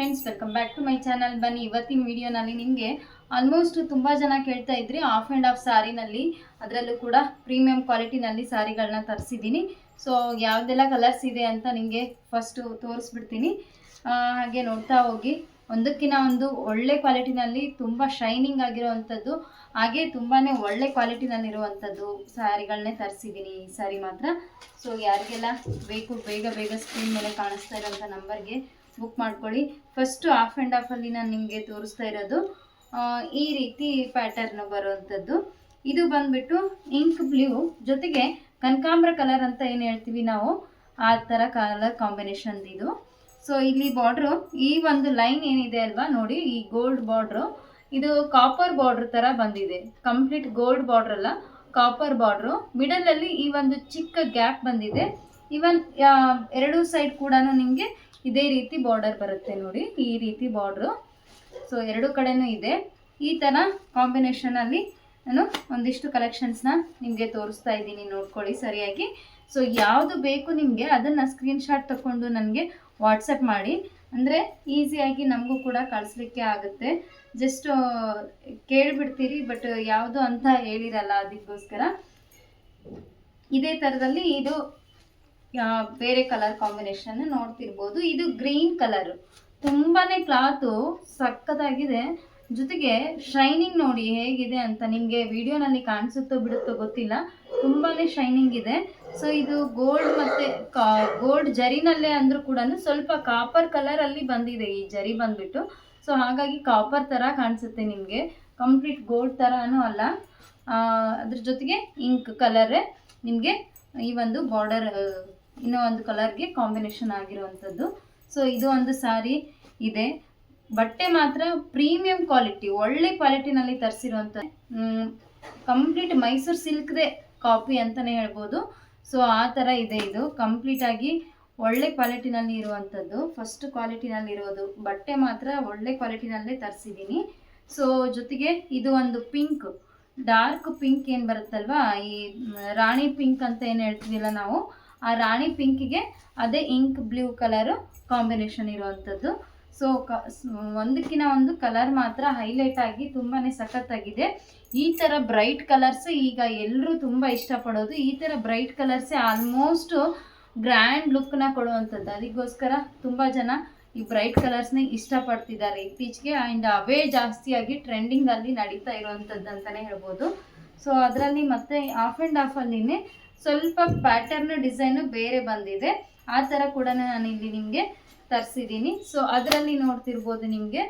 Friends welcome back to my channel ಬನ್ನಿ, ಇವತ್ತಿನ ವಿಡಿಯೋನಲ್ಲಿ ನಿಮಗೆ ಆಲ್ಮೋಸ್ಟ್ ತುಂಬ ಜನ ಕೇಳ್ತಾ ಇದ್ರಿ ಆಫ್ ಆ್ಯಂಡ್ ಆಫ್ ಸ್ಯಾರಿನಲ್ಲಿ ಅದರಲ್ಲೂ ಕೂಡ ಪ್ರೀಮಿಯಂ ಕ್ವಾಲಿಟಿನಲ್ಲಿ ಸ್ಯಾರಿಗಳನ್ನ ತರಿಸಿದ್ದೀನಿ. ಸೊ ಯಾವುದೆಲ್ಲ ಕಲರ್ಸ್ ಇದೆ ಅಂತ ನಿಮಗೆ ಫಸ್ಟು ತೋರಿಸ್ಬಿಡ್ತೀನಿ. ಹಾಗೆ ನೋಡ್ತಾ ಹೋಗಿ. ಒಂದಕ್ಕಿಂತ ಒಂದು ಒಳ್ಳೆ ಕ್ವಾಲಿಟಿನಲ್ಲಿ ತುಂಬ ಶೈನಿಂಗ್ ಆಗಿರೋವಂಥದ್ದು, ಹಾಗೆ ತುಂಬಾ ಒಳ್ಳೆ ಕ್ವಾಲಿಟಿನಲ್ಲಿರುವಂಥದ್ದು ಸ್ಯಾರಿಗಳನ್ನೇ ತರಿಸಿದ್ದೀನಿ ಈ ಸ್ಯಾರಿ ಮಾತ್ರ. ಸೊ ಯಾರಿಗೆಲ್ಲ ಬೇಕು, ಬೇಗ ಬೇಗ ಸ್ಕ್ರೀನ್ ಮೇಲೆ ಕಾಣಿಸ್ತಾ ಇರೋಂಥ ನಂಬರ್ಗೆ ಬುಕ್ ಮಾಡ್ಕೊಳ್ಳಿ. ಫಸ್ಟು ಆಫ್ ಆ್ಯಂಡ್ ಆಫಲ್ಲಿ ನಾನು ನಿಮಗೆ ತೋರಿಸ್ತಾ ಇರೋದು. ಈ ರೀತಿ ಪ್ಯಾಟರ್ನ್ ಬರುವಂಥದ್ದು. ಇದು ಬಂದ್ಬಿಟ್ಟು ಇಂಕ್ ಬ್ಲೂ ಜೊತೆಗೆ ಕನಕಾಂಬ್ರ ಕಲರ್ ಅಂತ ಏನು ಹೇಳ್ತೀವಿ ನಾವು? ಆ ಥರ ಕಲರ್ ಕಾಂಬಿನೇಷನ್ ಇದು. ಸೊ ಇಲ್ಲಿ ಬಾರ್ಡ್ರು ಈ ಒಂದು ಲೈನ್ ಏನಿದೆ ಅಲ್ವಾ ನೋಡಿ, ಈ ಗೋಲ್ಡ್ ಬಾರ್ಡ್ರು ಇದು ಕಾಪರ್ ಬಾರ್ಡ್ರ್ ಥರ ಬಂದಿದೆ. ಕಂಪ್ಲೀಟ್ ಗೋಲ್ಡ್ ಬಾರ್ಡ್ರ್ ಅಲ್ಲ ಕಾಪರ್ ಬಾರ್ಡ್ರು ಮಿಡಲಲ್ಲಿ ಈ ಒಂದು ಚಿಕ್ಕ ಗ್ಯಾಪ್ ಬಂದಿದೆ. ಇವನ್ ಎರಡೂ ಸೈಡ್ ಕೂಡ ನಿಮಗೆ ಇದೇ ರೀತಿ ಬಾರ್ಡರ್ ಬರುತ್ತೆ ನೋಡಿ, ಈ ರೀತಿ ಬಾರ್ಡ್ರು ಸೊ ಎರಡು ಕಡೆನೂ ಇದೆ. ಈ ಥರ ಕಾಂಬಿನೇಷನಲ್ಲಿ ನಾನು ಒಂದಿಷ್ಟು ಕಲೆಕ್ಷನ್ಸ್ನ ನಿಮಗೆ ತೋರಿಸ್ತಾ ಇದ್ದೀನಿ, ನೋಡ್ಕೊಳ್ಳಿ ಸರಿಯಾಗಿ. ಸೊ ಯಾವುದು ಬೇಕು ನಿಮಗೆ ಅದನ್ನು ಸ್ಕ್ರೀನ್ಶಾಟ್ ತಗೊಂಡು ನನಗೆ ವಾಟ್ಸಪ್ ಮಾಡಿ. ಅಂದರೆ ಈಸಿಯಾಗಿ ನಮಗೂ ಕೂಡ ಕಳಿಸ್ಲಿಕ್ಕೆ ಆಗುತ್ತೆ. ಜಸ್ಟ್ ಕೇಳಿಬಿಡ್ತೀರಿ ಬಟ್ ಯಾವುದು ಅಂತ ಹೇಳಿರಲ್ಲ, ಅದಕ್ಕೋಸ್ಕರ. ಇದೇ ಥರದಲ್ಲಿ ಇದು ಬೇರೆ ಕಲರ್ ಕಾಂಬಿನೇಷನ್ ನೋಡ್ತಿರ್ಬೋದು. ಇದು ಗ್ರೀನ್ ಕಲರ್ ತುಂಬಾನೇ ಕ್ಲಾತು ಸಕ್ಕತ್ತಾಗಿದೆ ಜೊತೆಗೆ ಶೈನಿಂಗ್ ನೋಡಿ ಹೇಗಿದೆ ಅಂತ ನಿಮಗೆ ವಿಡಿಯೋನಲ್ಲಿ ಕಾಣಿಸುತ್ತೋ ಬಿಡುತ್ತೋ ಗೊತ್ತಿಲ್ಲ. ತುಂಬಾನೇ ಶೈನಿಂಗ್ ಇದೆ. ಸೊ ಇದು ಗೋಲ್ಡ್ ಮತ್ತೆ ಗೋಲ್ಡ್ ಜರಿನಲ್ಲೇ ಅಂದ್ರೂ ಕೂಡ ಸ್ವಲ್ಪ ಕಾಪರ್ ಕಲರ್ ಅಲ್ಲಿ ಬಂದಿದೆ ಈ ಜರಿ ಬಂದ್ಬಿಟ್ಟು. ಸೊ ಹಾಗಾಗಿ ಕಾಪರ್ ತರ ಕಾಣಿಸುತ್ತೆ ನಿಮಗೆ. ಕಂಪ್ಲೀಟ್ ಗೋಲ್ಡ್ ತರಾನು ಅಲ್ಲ. ಅದ್ರ ಜೊತೆಗೆ ಇಂಕ್ ಕಲರೇ ನಿಮಗೆ ಈ ಒಂದು ಬಾರ್ಡರ್ ಇನ್ನೂ ಒಂದು ಕಲರ್ಗೆ ಕಾಂಬಿನೇಷನ್ ಆಗಿರುವಂಥದ್ದು ಸೊ ಇದು ಒಂದು ಸಾರಿ ಇದೆ. ಬಟ್ಟೆ ಮಾತ್ರ ಪ್ರೀಮಿಯಂ ಕ್ವಾಲಿಟಿ ಒಳ್ಳೆ ಕ್ವಾಲಿಟಿನಲ್ಲಿ ತರಿಸಿರುವಂಥ ಕಂಪ್ಲೀಟ್ ಮೈಸೂರು ಸಿಲ್ಕ್ದೇ ಕಾಪಿ ಅಂತಲೇ ಹೇಳ್ಬೋದು. ಸೊ ಆ ಥರ ಇದೆ ಇದು. ಕಂಪ್ಲೀಟಾಗಿ ಒಳ್ಳೆ ಕ್ವಾಲಿಟಿನಲ್ಲಿ ಇರುವಂಥದ್ದು ಫಸ್ಟ್ ಕ್ವಾಲಿಟಿನಲ್ಲಿ ಇರೋದು. ಬಟ್ಟೆ ಮಾತ್ರ ಒಳ್ಳೆ ಕ್ವಾಲಿಟಿನಲ್ಲೇ ತರಿಸಿದ್ದೀನಿ ಸೊ ಜೊತೆಗೆ ಇದು ಒಂದು ಪಿಂಕ್ ಡಾರ್ಕ್ ಪಿಂಕ್ ಏನು ಬರುತ್ತಲ್ವಾ? ಈ ರಾಣಿ ಪಿಂಕ್ ಅಂತ ಏನು ಹೇಳ್ತೀವಿಲ್ಲ ನಾವು? ಆ ರಾಣಿ ಪಿಂಕಿಗೆ ಅದೇ ಇಂಕ್ ಬ್ಲೂ ಕಲರು ಕಾಂಬಿನೇಷನ್ ಇರುವಂಥದ್ದು. ಸೊ ಕ ಒಂದಕ್ಕಿಂತ ಒಂದು ಕಲರ್ ಮಾತ್ರ ಹೈಲೈಟ್ ಆಗಿ ತುಂಬಾ ಸಖತ್ತಾಗಿದೆ. ಈ ಥರ ಬ್ರೈಟ್ ಕಲರ್ಸ್ ಈಗ ಎಲ್ಲರೂ ತುಂಬ ಇಷ್ಟಪಡೋದು. ಈ ಥರ ಬ್ರೈಟ್ ಕಲರ್ಸೇ ಆಲ್ಮೋಸ್ಟ್ ಗ್ರ್ಯಾಂಡ್ ಲುಕ್ನ ಕೊಡುವಂಥದ್ದು. ಅದಕ್ಕೋಸ್ಕರ ತುಂಬ ಜನ ಈ ಬ್ರೈಟ್ ಕಲರ್ಸ್ನ ಇಷ್ಟಪಡ್ತಿದ್ದಾರೆ ಇತ್ತೀಚೆಗೆ. ಆ್ಯಂಡ್ ಅವೇ ಜಾಸ್ತಿಯಾಗಿ ಟ್ರೆಂಡಿಂಗಲ್ಲಿ ನಡೀತಾ ಇರುವಂಥದ್ದು ಅಂತಲೇ ಹೇಳ್ಬೋದು. ಸೊ ಅದರಲ್ಲಿ ಮತ್ತೆ ಆಫ್ ಆ್ಯಂಡ್ ಆಫಲ್ಲಿನೇ ಸ್ವಲ್ಪ ಪ್ಯಾಟರ್ನ್ ಡಿಸೈನು ಬೇರೆ ಬಂದಿದೆ. ಆ ಥರ ಕೂಡ ನಾನು ಇಲ್ಲಿ ನಿಮಗೆ ತರಿಸಿದ್ದೀನಿ ಸೊ ಅದರಲ್ಲಿ ನೋಡ್ತಿರ್ಬೋದು ನಿಮಗೆ.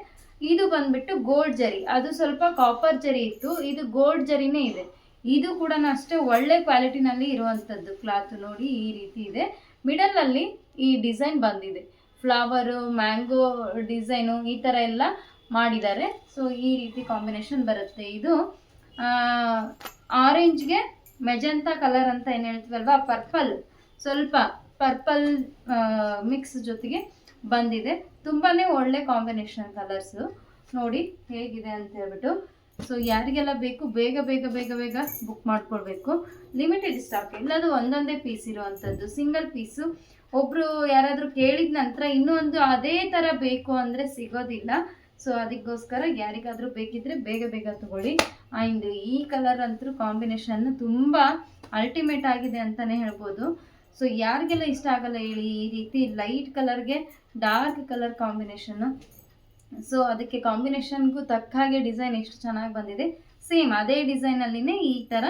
ಇದು ಬಂದ್ಬಿಟ್ಟು ಗೋಲ್ಡ್ ಜರಿ. ಅದು ಸ್ವಲ್ಪ ಕಾಪರ್ ಜರಿ ಇತ್ತು. ಇದು ಗೋಲ್ಡ್ ಜರಿನೇ ಇದೆ. ಇದು ಕೂಡ ಅಷ್ಟೇ ಒಳ್ಳೆ ಕ್ವಾಲಿಟಿನಲ್ಲಿ ಇರುವಂಥದ್ದು ಕ್ಲಾತ್ ನೋಡಿ ಈ ರೀತಿ ಇದೆ. ಮಿಡಲಲ್ಲಿ ಈ ಡಿಸೈನ್ ಬಂದಿದೆ. ಫ್ಲವರು ಮ್ಯಾಂಗೋ ಡಿಸೈನು ಈ ಥರ ಎಲ್ಲ ಮಾಡಿದ್ದಾರೆ. ಸೊ ಈ ರೀತಿ ಕಾಂಬಿನೇಷನ್ ಬರುತ್ತೆ ಇದು. ಆರೆಂಜ್ಗೆ ಮೆಜಂತಾ ಕಲರ್ ಅಂತ ಏನು ಹೇಳ್ತೀವಲ್ವಾ ಪರ್ಪಲ್. ಸ್ವಲ್ಪ ಪರ್ಪಲ್ ಮಿಕ್ಸ್ ಜೊತೆಗೆ ಬಂದಿದೆ. ತುಂಬಾ ಒಳ್ಳೆ ಕಾಂಬಿನೇಷನ್ ಕಲರ್ಸು ನೋಡಿ ಹೇಗಿದೆ ಅಂತ ಹೇಳ್ಬಿಟ್ಟು. ಸೊ ಯಾರಿಗೆಲ್ಲ ಬೇಕು, ಬೇಗ ಬೇಗ ಬೇಗ ಬೇಗ ಬುಕ್ ಮಾಡ್ಕೊಳ್ಬೇಕು ಲಿಮಿಟೆಡ್ ಸ್ಟಾಕ್ ಎಲ್ಲದು ಒಂದೊಂದೇ ಪೀಸ್ ಇರುವಂಥದ್ದು. ಸಿಂಗಲ್ ಪೀಸು ಒಬ್ಬರು ಯಾರಾದರೂ ಕೇಳಿದ ನಂತರ ಇನ್ನೊಂದು ಅದೇ ಥರ ಬೇಕು ಅಂದರೆ ಸಿಗೋದಿಲ್ಲ. ಸೊ ಅದಕ್ಕೋಸ್ಕರ ಯಾರಿಗಾದರೂ ಬೇಕಿದ್ರೆ ಬೇಗ ಬೇಗ ತಗೊಳ್ಳಿ. ಆ್ಯಂಡ್ ಈ ಕಲರ್ ಅಂತೂ ಕಾಂಬಿನೇಷನ್ ತುಂಬ ಅಲ್ಟಿಮೇಟ್ ಆಗಿದೆ ಅಂತಲೇ ಹೇಳ್ಬೋದು. ಸೊ ಯಾರಿಗೆಲ್ಲ ಇಷ್ಟ ಆಗಲ್ಲ ಹೇಳಿ ಈ ರೀತಿ ಲೈಟ್ ಕಲರ್ಗೆ ಡಾರ್ಕ್ ಕಲರ್ ಕಾಂಬಿನೇಷನ್ನು ಸೊ ಅದಕ್ಕೆ ಕಾಂಬಿನೇಷನ್ಗೂ ತಕ್ಕ ಹಾಗೆ ಡಿಸೈನ್ ಎಷ್ಟು ಚೆನ್ನಾಗಿ ಬಂದಿದೆ. ಸೇಮ್ ಅದೇ ಡಿಸೈನಲ್ಲಿನೇ ಈ ಥರ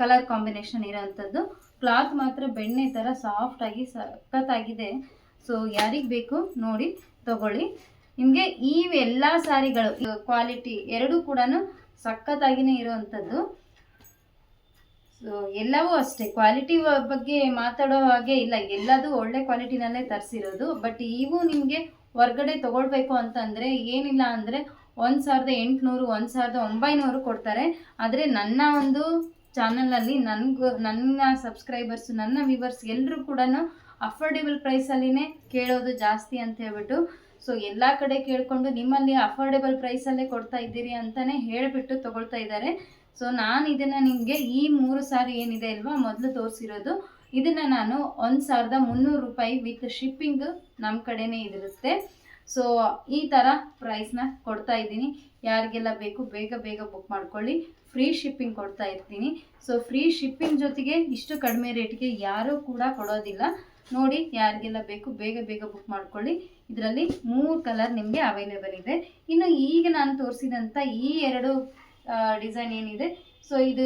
ಕಲರ್ ಕಾಂಬಿನೇಷನ್ ಇರೋವಂಥದ್ದು ಕ್ಲಾತ್ ಮಾತ್ರ ಬೆಣ್ಣೆ ಥರ ಸಾಫ್ಟಾಗಿ ಸಖತ್ತಾಗಿದೆ. ಸೊ ಯಾರಿಗೆ ಬೇಕು ನೋಡಿ ತಗೊಳ್ಳಿ. ನಿಮಗೆ ಈ ಎಲ್ಲ ಸಾರಿಗಳು ಕ್ವಾಲಿಟಿ ಎರಡೂ ಕೂಡ ಸಖತ್ತಾಗಿನೇ ಇರುವಂಥದ್ದು. ಸೊ ಎಲ್ಲವೂ ಅಷ್ಟೇ. ಕ್ವಾಲಿಟಿ ಬಗ್ಗೆ ಮಾತಾಡೋ ಹಾಗೆ ಇಲ್ಲ. ಎಲ್ಲದೂ ಒಳ್ಳೆ ಕ್ವಾಲಿಟಿನಲ್ಲೇ ತರಿಸಿರೋದು. ಬಟ್ ಇವು ನಿಮಗೆ ಹೊರ್ಗಡೆ ತೊಗೊಳ್ಬೇಕು ಅಂತಂದರೆ ಏನಿಲ್ಲ ಅಂದರೆ ಒಂದು ಸಾವಿರದ ಎಂಟುನೂರು, ಒಂದು ಸಾವಿರದ ಒಂಬೈನೂರು ಕೊಡ್ತಾರೆ. ಆದರೆ ನನ್ನ ಒಂದು ಚಾನಲಲ್ಲಿ ನನಗೂ, ನನ್ನ ಸಬ್ಸ್ಕ್ರೈಬರ್ಸ್ ನನ್ನ ವ್ಯೂವರ್ಸ್ ಎಲ್ಲರೂ ಕೂಡ ಅಫೋರ್ಡೆಬಲ್ ಪ್ರೈಸಲ್ಲಿನೇ ಕೇಳೋದು ಜಾಸ್ತಿ ಅಂತ ಹೇಳ್ಬಿಟ್ಟು ಸೊ ಎಲ್ಲ ಕಡೆ ಕೇಳಿಕೊಂಡು ನಿಮ್ಮಲ್ಲಿ ಅಫೋರ್ಡೆಬಲ್ ಪ್ರೈಸಲ್ಲೇ ಕೊಡ್ತಾ ಇದ್ದೀರಿ ಅಂತಲೇ ಹೇಳಿಬಿಟ್ಟು ತೊಗೊಳ್ತಾ ಇದ್ದಾರೆ. ಸೊ ನಾನು ಇದನ್ನು ನಿಮಗೆ ಈ ಮೂರು ಸಾರಿ ಏನಿದೆ ಅಲ್ವಾ ಮೊದಲು ತೋರಿಸಿರೋದು. ಇದನ್ನು ನಾನು ಒಂದು ಸಾವಿರದ ಮುನ್ನೂರು ರೂಪಾಯಿ ವಿತ್ ಶಿಪ್ಪಿಂಗ್ ನಮ್ಮ ಕಡೆನೇ ಇದಿರುತ್ತೆ ಸೊ ಈ ಥರ ಪ್ರೈಸ್ನ ಕೊಡ್ತಾ ಇದ್ದೀನಿ. ಯಾರಿಗೆಲ್ಲ ಬೇಕು ಬೇಗ ಬೇಗ ಬುಕ್ ಮಾಡ್ಕೊಳ್ಳಿ. ಫ್ರೀ ಶಿಪ್ಪಿಂಗ್ ಕೊಡ್ತಾ ಇರ್ತೀನಿ. ಸೊ ಫ್ರೀ ಶಿಪ್ಪಿಂಗ್ ಜೊತೆಗೆ ಇಷ್ಟು ಕಡಿಮೆ ರೇಟ್ಗೆ ಯಾರೂ ಕೂಡ ಕೊಡೋದಿಲ್ಲ. ನೋಡಿ ಯಾರಿಗೆಲ್ಲ ಬೇಕು ಬೇಗ ಬೇಗ ಬುಕ್ ಮಾಡ್ಕೊಳ್ಳಿ. ಇದರಲ್ಲಿ ಮೂರು ಕಲರ್ ನಿಮಗೆ ಅವೈಲೇಬಲ್ ಇದೆ. ಇನ್ನು ಈಗ ನಾನು ತೋರಿಸಿದಂಥ ಈ ಎರಡು ಡಿಸೈನ್ ಏನಿದೆ ಸೊ ಇದು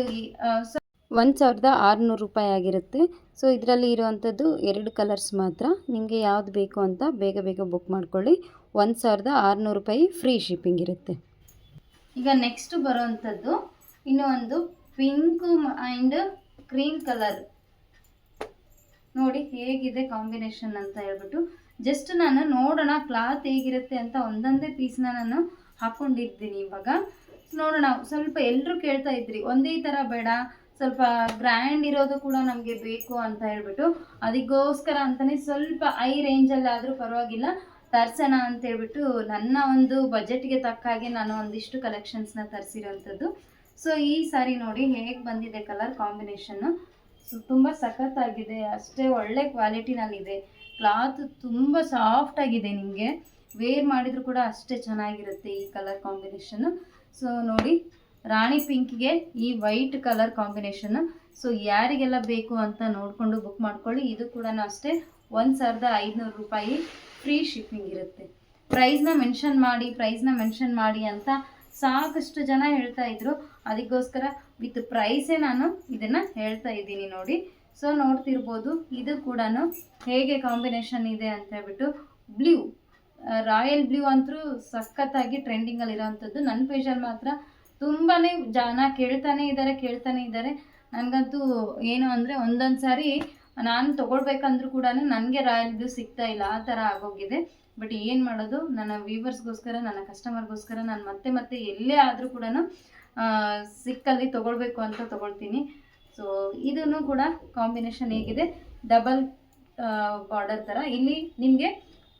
ಒಂದು ಸಾವಿರದ ಆರುನೂರು ರೂಪಾಯಿ ಆಗಿರುತ್ತೆ. ಸೊ ಇದರಲ್ಲಿ ಇರುವಂಥದ್ದು ಎರಡು ಕಲರ್ಸ್ ಮಾತ್ರ. ನಿಮಗೆ ಯಾವ್ದು ಬೇಕು ಅಂತ ಬೇಗ ಬೇಗ ಬುಕ್ ಮಾಡ್ಕೊಳ್ಳಿ. ಒಂದು ಸಾವಿರದ ಆರುನೂರು ರೂಪಾಯಿ ಫ್ರೀ ಶಿಪ್ಪಿಂಗ್ ಇರುತ್ತೆ. ಈಗ ನೆಕ್ಸ್ಟ್ ಬರೋವಂಥದ್ದು ಇನ್ನೂ ಒಂದು ಪಿಂಕ್ ಆ್ಯಂಡ್ ಕ್ರೀಮ್ ಕಲರ್ ನೋಡಿ ಹೇಗಿದೆ ಕಾಂಬಿನೇಷನ್ ಅಂತ ಹೇಳ್ಬಿಟ್ಟು. ಜಸ್ಟ್ ನಾನು ನೋಡೋಣ ಕ್ಲಾತ್ ಹೇಗಿರುತ್ತೆ ಅಂತ ಒಂದೊಂದೇ ಪೀಸ್ನ ನಾನು ಹಾಕ್ಕೊಂಡಿದ್ದೀನಿ ಇವಾಗ. ನೋಡೋಣ, ಸ್ವಲ್ಪ ಎಲ್ಲರೂ ಕೇಳ್ತಾ ಇದ್ರಿ, ಒಂದೇ ಥರ ಬೇಡ, ಸ್ವಲ್ಪ ಗ್ರ್ಯಾಂಡ್ ಇರೋದು ಕೂಡ ನಮಗೆ ಬೇಕು ಅಂತ ಹೇಳ್ಬಿಟ್ಟು. ಅದಕ್ಕೋಸ್ಕರ ಅಂತಲೇ ಸ್ವಲ್ಪ ಐ ರೇಂಜಲ್ಲಿ ಆದರೂ ಪರವಾಗಿಲ್ಲ, ತರ್ಸೋಣ ಅಂತ ಹೇಳ್ಬಿಟ್ಟು ನನ್ನ ಒಂದು ಬಜೆಟ್ಗೆ ತಕ್ಕ ಹಾಗೆ ನಾನು ಒಂದಿಷ್ಟು ಕಲೆಕ್ಷನ್ಸ್ನ ತರಿಸಿರೋಂಥದ್ದು. ಸೊ ಈ ಸಾರಿ ನೋಡಿ ಹೇಗೆ ಬಂದಿದೆ ಕಲರ್ ಕಾಂಬಿನೇಷನ್ನು ತುಂಬ ಸಖತ್ತಾಗಿದೆ, ಅಷ್ಟೇ ಒಳ್ಳೆ ಕ್ವಾಲಿಟಿನಲ್ಲಿದೆ. ಕ್ಲಾತ್ ತುಂಬ ಸಾಫ್ಟ್ ಆಗಿದೆ ನಿಮಗೆ. ವೇರ್ ಮಾಡಿದರೂ ಕೂಡ ಅಷ್ಟೇ ಚೆನ್ನಾಗಿರುತ್ತೆ ಈ ಕಲರ್ ಕಾಂಬಿನೇಷನ್ನು ಸೊ, ನೋಡಿ, ರಾಣಿ ಪಿಂಕ್ಗೆ ಈ ವೈಟ್ ಕಲರ್ ಕಾಂಬಿನೇಷನ್ನು ಸೊ, ಯಾರಿಗೆಲ್ಲ ಬೇಕು ಅಂತ ನೋಡಿಕೊಂಡು ಬುಕ್ ಮಾಡ್ಕೊಳ್ಳಿ. ಇದು ಕೂಡ ಅಷ್ಟೇ ಒಂದು ಸಾವಿರದ ಐದುನೂರು ರೂಪಾಯಿ ಫ್ರೀ ಶಿಪ್ಪಿಂಗ್ ಇರುತ್ತೆ. ಪ್ರೈಸ್ನ ಮೆನ್ಷನ್ ಮಾಡಿ, ಪ್ರೈಸ್ನ ಮೆನ್ಷನ್ ಮಾಡಿ ಅಂತ ಸಾಕಷ್ಟು ಜನ ಹೇಳ್ತಾ ಇದ್ರು. ಅದಕ್ಕೋಸ್ಕರ ವಿತ್ ಪ್ರೈಸೇ ನಾನು ಇದನ್ನು ಹೇಳ್ತಾ ಇದ್ದೀನಿ ನೋಡಿ. ಸೊ ನೋಡ್ತಿರ್ಬೋದು, ಇದು ಕೂಡ ಹೇಗೆ ಕಾಂಬಿನೇಷನ್ ಇದೆ ಅಂತ ಹೇಳ್ಬಿಟ್ಟು ಬ್ಲೂ ರಾಯಲ್ ಬ್ಲೂ ಅಂತೂ ಸಖತ್ತಾಗಿ ಟ್ರೆಂಡಿಂಗಲ್ಲಿ ಇರೋವಂಥದ್ದು ನನ್ನ ಪೇಜಲ್ಲಿ ಮಾತ್ರ ತುಂಬಾ ಜನ ಕೇಳ್ತಾನೆ ಇದ್ದಾರೆ ಕೇಳ್ತಾನೆ ಇದ್ದಾರೆ ನನಗಂತೂ ಏನು ಅಂದರೆ ಒಂದೊಂದು ಸಾರಿ ನಾನು ತೊಗೊಳ್ಬೇಕಂದ್ರೂ ಕೂಡ ನನಗೆ ರಾಯಲ್ ಬ್ಲೂ ಸಿಗ್ತಾ ಇಲ್ಲ. ಆ ಥರ ಆಗೋಗಿದೆ. ಬಟ್ ಏನು ಮಾಡೋದು, ನನ್ನ ವ್ಯೂವರ್ಸ್ಗೋಸ್ಕರ, ನನ್ನ ಕಸ್ಟಮರ್ಗೋಸ್ಕರ ನಾನು ಮತ್ತೆ ಮತ್ತೆ ಎಲ್ಲೇ ಆದರೂ ಕೂಡ ಸಿಕ್ಕಲ್ಲಿ ತೊಗೊಳ್ಬೇಕು ಅಂತ ತೊಗೊಳ್ತೀನಿ. ಸೊ ಇದನ್ನು ಕೂಡ ಕಾಂಬಿನೇಷನ್ ಹೇಗಿದೆ. ಡಬಲ್ ಬಾರ್ಡರ್ ಥರ ಇಲ್ಲಿ ನಿಮಗೆ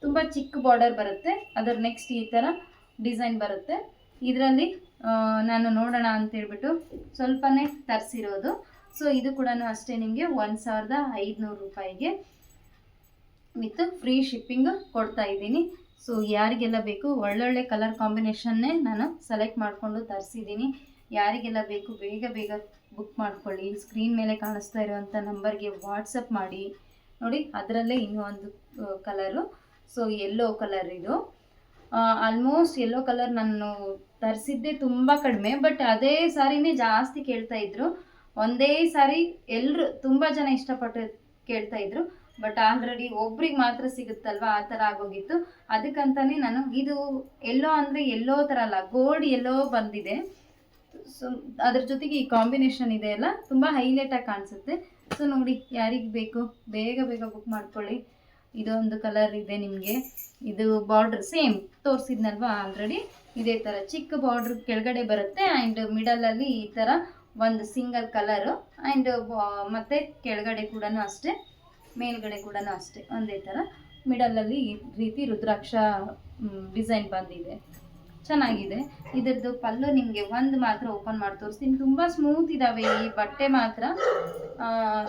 ತುಂಬ ಚಿಕ್ಕ ಬಾರ್ಡರ್ ಬರುತ್ತೆ. ಅದರ ನೆಕ್ಸ್ಟ್ ಈ ಥರ ಡಿಸೈನ್ ಬರುತ್ತೆ. ಇದರಲ್ಲಿ ನಾನು ನೋಡೋಣ ಅಂತ ಹೇಳ್ಬಿಟ್ಟು ಸ್ವಲ್ಪನೇ ತರಿಸಿರೋದು. ಸೊ ಇದು ಕೂಡ ಅಷ್ಟೇ ನಿಮಗೆ ಒಂದು ಸಾವಿರದ ಐದುನೂರು ರೂಪಾಯಿಗೆ. ವಿತ್ ಫ್ರೀ ಶಿಪ್ಪಿಂಗ್ ಕೊಡ್ತಾ ಇದ್ದೀನಿ. ಸೊ ಯಾರಿಗೆಲ್ಲ ಬೇಕು ಒಳ್ಳೊಳ್ಳೆ ಕಲರ್ ಕಾಂಬಿನೇಷನ್ನೇ ನಾನು ಸೆಲೆಕ್ಟ್ ಮಾಡಿಕೊಂಡು ತರಿಸಿದ್ದೀನಿ. ಯಾರಿಗೆಲ್ಲ ಬೇಕು ಬೇಗ ಬೇಗ ಬುಕ್ ಮಾಡ್ಕೊಳ್ಳಿ. ಸ್ಕ್ರೀನ್ ಮೇಲೆ ಕಾಣಿಸ್ತಾ ಇರುವಂಥ ನಂಬರ್ಗೆ ವಾಟ್ಸಪ್ ಮಾಡಿ. ನೋಡಿ, ಅದರಲ್ಲೇ ಇನ್ನೂ ಒಂದು ಕಲರು ಸೊ ಯೆಲ್ಲೋ ಕಲರ್ ಇದು. ಆಲ್ಮೋಸ್ಟ್ ಯೆಲ್ಲೋ ಕಲರ್ ನಾನು ತರಿಸಿದ್ದೆ ತುಂಬ ಕಡಿಮೆ ಬಟ್ ಅದೇ ಸಾರಿನೇ ಜಾಸ್ತಿ ಕೇಳ್ತಾ ಇದ್ರು. ಒಂದೇ ಸಾರಿ ಎಲ್ಲರೂ ತುಂಬ ಜನ ಇಷ್ಟಪಟ್ಟು ಕೇಳ್ತಾ ಇದ್ರು. ಬಟ್ ಆಲ್ರೆಡಿ ಒಬ್ರಿಗೆ ಮಾತ್ರ ಸಿಗುತ್ತಲ್ವಾ? ಆ ಥರ ಆಗೋಗಿತ್ತು. ಅದಕ್ಕಂತಾನೆ ನಾನು ಇದು ಎಲ್ಲೋ ಅಂದರೆ ಎಲ್ಲೋ ಥರ ಅಲ್ಲ ಗೋಲ್ಡ್ ಎಲ್ಲೋ ಬಂದಿದೆ. ಸೊ ಅದ್ರ ಜೊತೆಗೆ ಈ ಕಾಂಬಿನೇಷನ್ ಇದೆ ಅಲ್ಲ, ತುಂಬ ಹೈಲೈಟಾಗಿ ಕಾಣಿಸುತ್ತೆ. ಸೊ ನೋಡಿ, ಯಾರಿಗೆ ಬೇಕು? ಬೇಗ ಬೇಗ ಬುಕ್ ಮಾಡ್ಕೊಳ್ಳಿ. ಇದೊಂದು ಕಲರ್ ಇದೆ ನಿಮಗೆ. ಇದು ಬಾರ್ಡ್ರ್ ಸೇಮ್ ತೋರಿಸಿದ್ನಲ್ವಾ ಆಲ್ರೆಡಿ ಇದೇ ಥರ ಚಿಕ್ಕ ಬಾರ್ಡ್ರ್ ಕೆಳಗಡೆ ಬರುತ್ತೆ ಆ್ಯಂಡ್ ಮಿಡಲಲ್ಲಿ ಈ ಥರ ಒಂದು ಸಿಂಗಲ್ ಕಲರು ಆ್ಯಂಡ್ ಮತ್ತೆ ಕೆಳಗಡೆ ಕೂಡ ಅಷ್ಟೇ. ಮೇಲ್ಗಡೆ ಕೂಡ ಅಷ್ಟೇ, ಒಂದೇ ಥರ ಮಿಡಲಲ್ಲಿ ಈ ರೀತಿ ರುದ್ರಾಕ್ಷ ಡಿಸೈನ್ ಬಂದಿದೆ. ಚೆನ್ನಾಗಿದೆ. ಇದರದ್ದು ಪಲ್ಲು ನಿಮಗೆ ಒಂದು ಮಾತ್ರ ಓಪನ್ ಮಾಡಿ ತೋರಿಸ್ತೀನಿ. ತುಂಬ ಸ್ಮೂತ್ ಇದ್ದಾವೆ ಈ ಬಟ್ಟೆ ಮಾತ್ರ.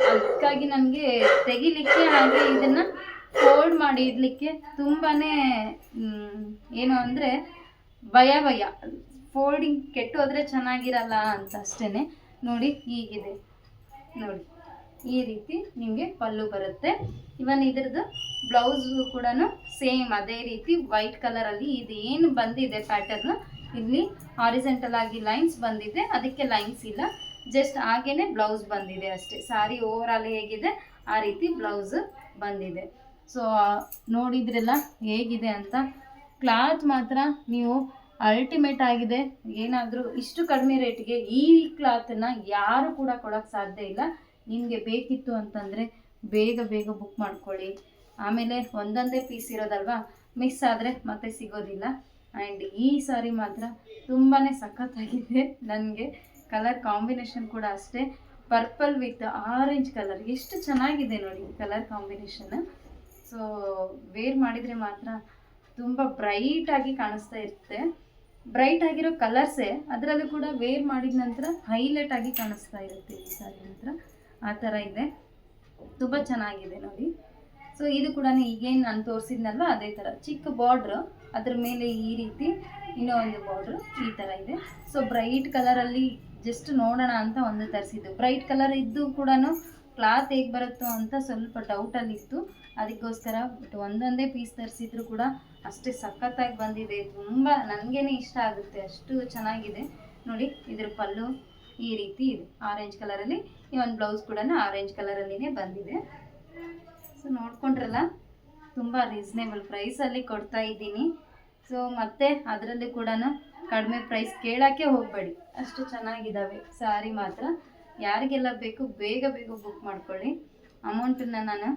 ಅದಕ್ಕಾಗಿ ನನಗೆ ತೆಗಿಲಿಕ್ಕೆ ಹಾಗೆ ಇದನ್ನು ಫೋಲ್ಡ್ ಮಾಡಿ ಇಡಲಿಕ್ಕೆ ತುಂಬಾ ಏನು ಅಂದರೆ ಭಯ ಭಯ. ಫೋಲ್ಡಿಂಗ್ ಕೆಟ್ಟೋದ್ರೆ ಚೆನ್ನಾಗಿರಲ್ಲ ಅಂತ ಅಷ್ಟೇ ನೋಡಿ, ಹೀಗಿದೆ. ನೋಡಿ. ಈ ರೀತಿ ನಿಮಗೆ ಪಲ್ಲು ಬರುತ್ತೆ. ಇವನ್ ಇದ್ರದ್ದು ಬ್ಲೌಸು ಕೂಡ ಸೇಮ್ ಅದೇ ರೀತಿ ವೈಟ್ ಕಲರಲ್ಲಿ ಇದು ಏನು ಬಂದಿದೆ ಪ್ಯಾಟರ್ನ್ ಇಲ್ಲಿ ಹಾರಿಸೆಂಟಲ್ ಆಗಿ ಲೈನ್ಸ್ ಬಂದಿದೆ, ಅದಕ್ಕೆ ಲೈನ್ಸ್ ಇಲ್ಲ. ಜಸ್ಟ್ ಹಾಗೇನೆ ಬ್ಲೌಸ್ ಬಂದಿದೆ ಅಷ್ಟೇ. ಸಾರಿ ಓವರ್ ಆಲ್ ಹೇಗಿದೆ, ಆ ರೀತಿ ಬ್ಲೌಸ್ ಬಂದಿದೆ. ಸೊ ನೋಡಿದ್ರೆಲ್ಲ ಹೇಗಿದೆ ಅಂತ. ಕ್ಲಾತ್ ಮಾತ್ರ ನೀವು ಅಲ್ಟಿಮೇಟ್ ಆಗಿದೆ. ಏನಾದರೂ ಇಷ್ಟು ಕಡಿಮೆ ರೇಟ್ಗೆ ಈ ಕ್ಲಾತನ್ನು ಯಾರು ಕೂಡ ಕೊಡೋಕ್ಕೆ ಸಾಧ್ಯ ಇಲ್ಲ. ನಿಮಗೆ ಬೇಕಿತ್ತು ಅಂತಂದರೆ ಬೇಗ ಬೇಗ ಬುಕ್ ಮಾಡ್ಕೊಳ್ಳಿ. ಆಮೇಲೆ ಒಂದೊಂದೇ ಪೀಸ್ ಇರೋದಲ್ವಾ? ಮಿಸ್ ಆದರೆ ಮತ್ತೆ ಸಿಗೋದಿಲ್ಲ. ಆ್ಯಂಡ್ ಈ ಸಾರಿ ಮಾತ್ರ ತುಂಬಾ ಸಖತ್ತಾಗಿದೆ ನನಗೆ. ಕಲರ್ ಕಾಂಬಿನೇಷನ್ ಕೂಡ ಅಷ್ಟೇ. ಪರ್ಪಲ್ ವಿತ್ ಆರೆಂಜ್ ಕಲರ್ ಎಷ್ಟು ಚೆನ್ನಾಗಿದೆ ನೋಡಿ ಕಲರ್ ಕಾಂಬಿನೇಷನ್ ಸೊ ವೇರ್ ಮಾಡಿದರೆ ಮಾತ್ರ ತುಂಬ ಬ್ರೈಟಾಗಿ ಕಾಣಿಸ್ತಾ ಇರುತ್ತೆ. ಬ್ರೈಟ್ ಆಗಿರೋ ಕಲರ್ಸೇ ಅದರಲ್ಲೂ ಕೂಡ ವೇರ್ ಮಾಡಿದ ನಂತರ ಹೈಲೈಟ್ ಆಗಿ ಕಾಣಿಸ್ತಾ ಇರುತ್ತೆ ಈ ಸಾರಿ ನಂತರ ಆ ಥರ ಇದೆ. ತುಂಬ ಚೆನ್ನಾಗಿದೆ ನೋಡಿ. ಸೊ ಇದು ಕೂಡ ಈಗೇನು ನಾನು ತೋರಿಸಿದ್ನಲ್ವ? ಅದೇ ಥರ. ಚಿಕ್ಕ ಬಾರ್ಡ್ರ್ ಅದ್ರ ಮೇಲೆ ಈ ರೀತಿ ಇನ್ನೂ ಒಂದು ಬಾರ್ಡ್ರು ಈ ಥರ ಇದೆ. ಸೊ ಬ್ರೈಟ್ ಕಲರಲ್ಲಿ ಜಸ್ಟ್ ನೋಡೋಣ ಅಂತ ಒಂದು ತರಿಸಿದ್ದು. ಬ್ರೈಟ್ ಕಲರ್ ಇದ್ದು ಕೂಡ ಕ್ಲಾತ್ ಹೇಗೆ ಬರುತ್ತೋ ಅಂತ ಸ್ವಲ್ಪ ಡೌಟಲ್ಲಿತ್ತು ಅದಕ್ಕೋಸ್ಕರ ಬಟ್ ಒಂದೊಂದೇ ಪೀಸ್ ತರಿಸಿದ್ರು ಕೂಡ ಅಷ್ಟೇ ಸಖತ್ತಾಗಿ ಬಂದಿದೆ. ತುಂಬ ನನಗೇ ಇಷ್ಟ ಆಗುತ್ತೆ. ಅಷ್ಟು ಚೆನ್ನಾಗಿದೆ. ನೋಡಿ, ಇದ್ರ ಪಲ್ಲು ಈ ರೀತಿ ಇದೆ. ಆರೆಂಜ್ ಕಲರಲ್ಲಿ ಈ ಒಂದು ಬ್ಲೌಸ್ ಕೂಡ ಆರೆಂಜ್ ಕಲರಲ್ಲಿನೇ ಬಂದಿದೆ. ಸೊ ನೋಡ್ಕೊಂಡ್ರಲ್ಲ, ತುಂಬ ರೀಸನೇಬಲ್ ಪ್ರೈಸಲ್ಲಿ ಕೊಡ್ತಾ ಇದ್ದೀನಿ. ಸೊ ಮತ್ತೆ ಅದರಲ್ಲಿ ಕೂಡ ಕಡಿಮೆ ಪ್ರೈಸ್ ಕೇಳೋಕ್ಕೆ ಹೋಗಬೇಡಿ. ಅಷ್ಟು ಚೆನ್ನಾಗಿದ್ದಾವೆ ಸ್ಯಾರಿ ಮಾತ್ರ. ಯಾರಿಗೆಲ್ಲ ಬೇಕು, ಬೇಗ ಬೇಗ ಬುಕ್ ಮಾಡ್ಕೊಳ್ಳಿ. ಅಮೌಂಟನ್ನ ನಾನು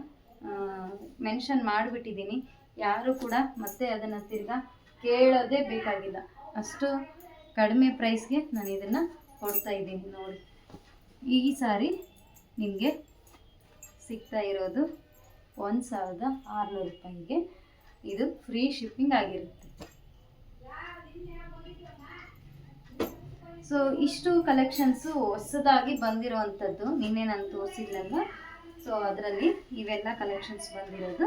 ಮೆನ್ಷನ್ ಮಾಡಿಬಿಟ್ಟಿದ್ದೀನಿ. ಯಾರು ಕೂಡ ಮತ್ತೆ ಅದನ್ನು ತಿರ್ಗಾ ಕೇಳೋದೇ ಬೇಕಾಗಿಲ್ಲ. ಅಷ್ಟು ಕಡಿಮೆ ಪ್ರೈಸ್ಗೆ ನಾನು ಇದನ್ನು ಕೊಡ್ತಾ ಇದ್ದೀನಿ ನೋಡಿ. ಈ ಸಾರಿ ನಿಮಗೆ ಸಿಗ್ತಾ ಇರೋದು ಒಂದು ಸಾವಿರದ ಆರುನೂರು ರೂಪಾಯಿಗೆ. ಇದು ಫ್ರೀ ಶಿಪ್ಪಿಂಗ್ ಆಗಿರುತ್ತೆ. ಸೊ ಇಷ್ಟು ಕಲೆಕ್ಷನ್ಸು ಹೊಸದಾಗಿ ಬಂದಿರೋವಂಥದ್ದು ನಿನ್ನೆ ನಾನು ತೋರಿಸಿದ್ನಲ್ಲ ಸೊ ಅದರಲ್ಲಿ ಇವೆಲ್ಲ ಕಲೆಕ್ಷನ್ಸ್ ಬಂದಿರೋದು.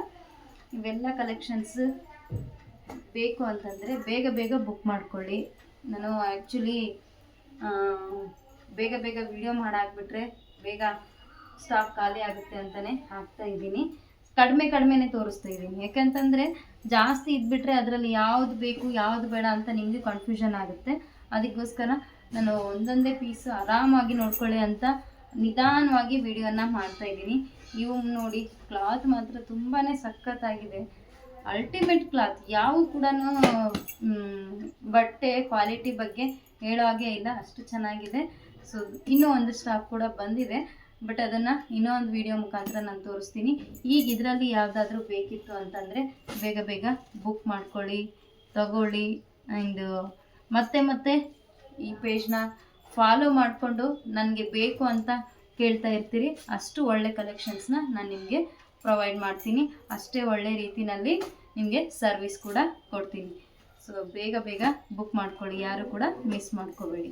ಇವೆಲ್ಲ ಕಲೆಕ್ಷನ್ಸ್ ಬೇಕು ಅಂತಂದರೆ ಬೇಗ ಬೇಗ ಬುಕ್ ಮಾಡ್ಕೊಳ್ಳಿ. ನಾನು ಆ್ಯಕ್ಚುಲಿ ಬೇಗ ಬೇಗ ವಿಡಿಯೋ ಮಾಡಾಕ್ಬಿಟ್ರೆ ಬೇಗ ಸ್ಟಾಕ್ ಖಾಲಿ ಆಗುತ್ತೆ ಅಂತಲೇ ಹಾಕ್ತಾ ಇದ್ದೀನಿ. ಕಡಿಮೆ ಕಡಿಮೆನೇ ತೋರಿಸ್ತಾ ಇದ್ದೀನಿ. ಯಾಕಂತಂದರೆ ಜಾಸ್ತಿ ಇದ್ಬಿಟ್ರೆ ಅದರಲ್ಲಿ ಯಾವುದು ಬೇಕು, ಯಾವುದು ಬೇಡ ಅಂತ ನಿಮಗೆ ಕನ್ಫ್ಯೂಷನ್ ಆಗುತ್ತೆ. ಅದಕ್ಕೋಸ್ಕರ ನಾನು ಒಂದೊಂದೇ ಪೀಸ್ ಆರಾಮಾಗಿ ನೋಡ್ಕೊಳ್ಳಿ ಅಂತ ನಿಧಾನವಾಗಿ ವಿಡಿಯೋನ ಮಾಡ್ತಾ ಇದ್ದೀನಿ. ಇವು ನೋಡಿ ಕ್ಲಾತ್ ಮಾತ್ರ ತುಂಬಾ ಸಖತ್ತಾಗಿದೆ. ಅಲ್ಟಿಮೇಟ್ ಕ್ಲಾತ್ ಯಾವ ಕೂಡ ಬಟ್ಟೆ ಕ್ವಾಲಿಟಿ ಬಗ್ಗೆ ಹೇಳೋ ಹಾಗೆ ಇಲ್ಲ. ಅಷ್ಟು ಚೆನ್ನಾಗಿದೆ. ಸೊ ಇನ್ನೂ ಒಂದು ಸ್ಟಾಕ್ ಕೂಡ ಬಂದಿದೆ ಬಟ್ ಅದನ್ನು ಇನ್ನೂ ಒಂದು ವಿಡಿಯೋ ಮುಖಾಂತರ ನಾನು ತೋರಿಸ್ತೀನಿ. ಈಗ ಇದರಲ್ಲಿ ಯಾವುದಾದ್ರೂ ಬೇಕಿತ್ತು ಅಂತಂದರೆ ಬೇಗ ಬೇಗ ಬುಕ್ ಮಾಡ್ಕೊಳ್ಳಿ, ತಗೊಳ್ಳಿ ಆ್ಯಂಡ್ ಮತ್ತೆ ಮತ್ತೆ ಈ ಪೇಜ್ನ ಫಾಲೋ ಮಾಡಿಕೊಂಡು ನನಗೆ ಬೇಕು ಅಂತ ಕೇಳ್ತಾ ಇರ್ತೀರಿ, ಅಷ್ಟು ಒಳ್ಳೆ ಕಲೆಕ್ಷನ್ಸ್ನ ನಾನು ನಿಮಗೆ ಪ್ರೊವೈಡ್ ಮಾಡ್ತೀನಿ. ಅಷ್ಟೇ ಒಳ್ಳೆ ರೀತಿಯಲ್ಲಿ ನಿಮಗೆ ಸರ್ವಿಸ್ ಕೂಡ ಕೊಡ್ತೀನಿ. ಸೊ ಬೇಗ ಬೇಗ ಬುಕ್ ಮಾಡ್ಕೊಳ್ಳಿ, ಯಾರು ಕೂಡ ಮಿಸ್ ಮಾಡ್ಕೋಬೇಡಿ.